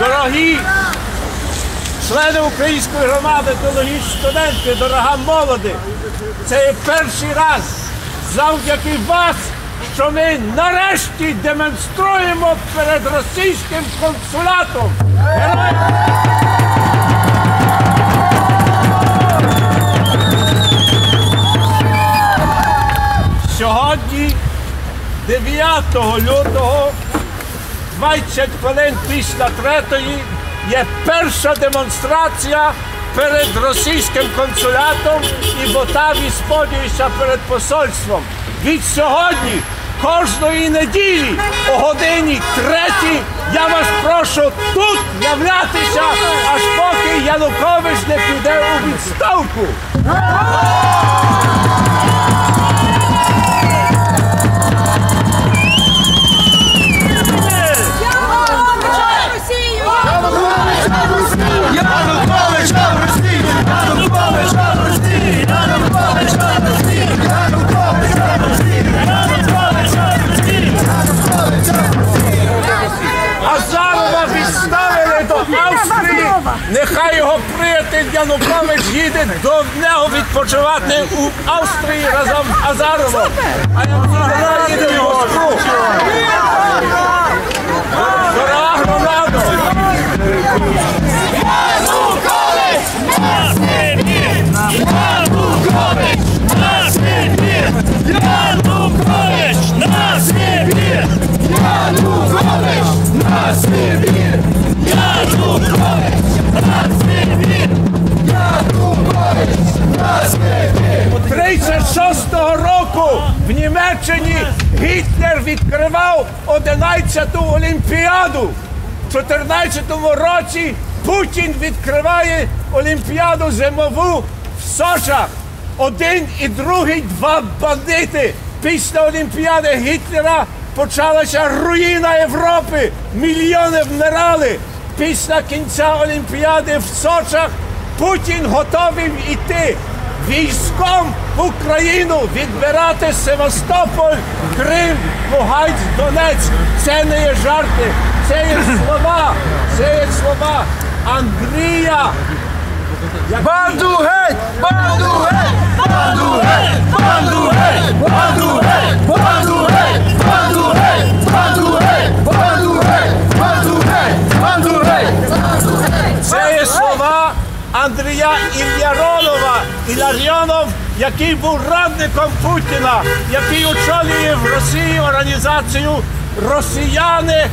Дорогі члени української громади, дорогі студенти, дорога молоді, це є перший раз завдяки вас, що ми нарешті демонструємо перед російським консулатом. Сьогодні, 9 лютого, 20 хвилин після третої, є перша демонстрація перед російським консулятом і ботаві сподіваюся перед посольством. Від сьогодні, кожної неділі о годині третій, я вас прошу тут являтися, аж поки Янукович не піде у відставку. Нехай його приятель Янукович їде до нього відпочивати у Австрії разом з Азаровим. А я їде 36 року в Німеччині Гітлер відкривав 11-ту Олімпіаду. В 14-му році Путін відкриває Олімпіаду зимову в Сочах. Один і другий два бандити. Після Олімпіади Гітлера почалася руїна Європи. Мільйони вмирали. Після кінця Олімпіади в Сочах Путін готовий йти військом в Україну відбирати Севастополь, Крим, Луганськ, Донець. Це не є жарти, це є слова, це є слова Андрія. Банду геть! Банду геть! Андрія Ільяролова. Іларіонов, який був радником Путіна, який очолює в Росії організацію Росіяни